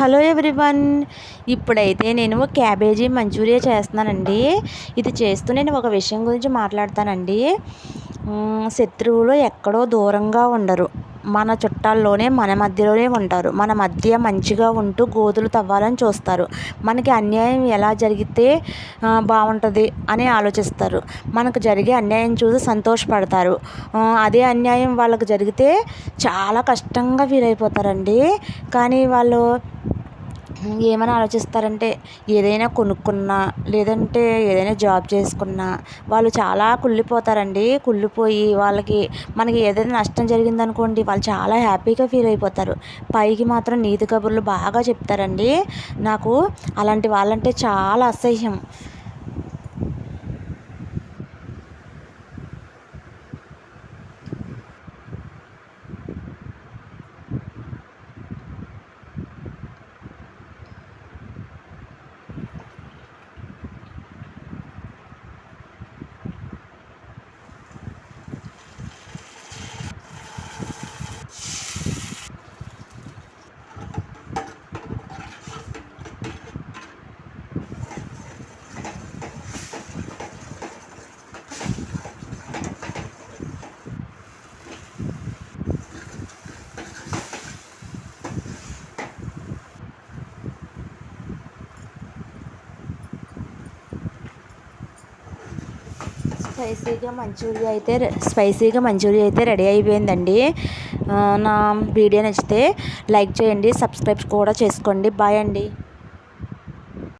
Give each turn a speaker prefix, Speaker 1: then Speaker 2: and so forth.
Speaker 1: Hello everyone. ఇప్పుడైతే నేను cabbage Manchuria చేస్తున్నానండి. ఇది చేస్తూ నేను ఒక విషయం గురించి మాట్లాడతానండి. శత్రువులు ఎక్కడో దూరంగా ఉండరు. మన చుట్టాల్లోనే మన మధ్యలోనే ఉంటారు. మన మధ్య మంచిగా ఉంటూ గోతులు తవ్వాలని చూస్తారు. మనకి అన్యాయం ఎలా జరిగితే బాగుంటుంది అని ఆలోచిస్తారు. మనకు జరిగే అన్యాయం చూసి సంతోషపడతారు. అదే అన్యాయం వాళ్ళకు జరిగితే చాలా కష్టంగా ఫీల్ అయిపోతారండి. కానీ వాళ్ళు ఏమని ఆలోచిస్తారంటే ఏదైనా కొనుక్కున్నా లేదంటే ఏదైనా జాబ్ చేసుకున్నా వాళ్ళు చాలా కుళ్ళిపోతారండి. కుళ్ళిపోయి వాళ్ళకి మనకి ఏదైనా నష్టం జరిగిందనుకోండి వాళ్ళు చాలా హ్యాపీగా ఫీల్ అయిపోతారు. పైకి మాత్రం నీతి కబుర్లు బాగా చెప్తారండి. నాకు అలాంటి వాళ్ళంటే చాలా అసహ్యం. స్పైసీగా మంచూరియా అయితే స్పైసీగా మంచూరియా అయితే రెడీ అయిపోయిందండి. నా వీడియో నచ్చితే లైక్ చేయండి సబ్స్క్రైబ్ కూడా చేసుకోండి. బాయ్ అండి.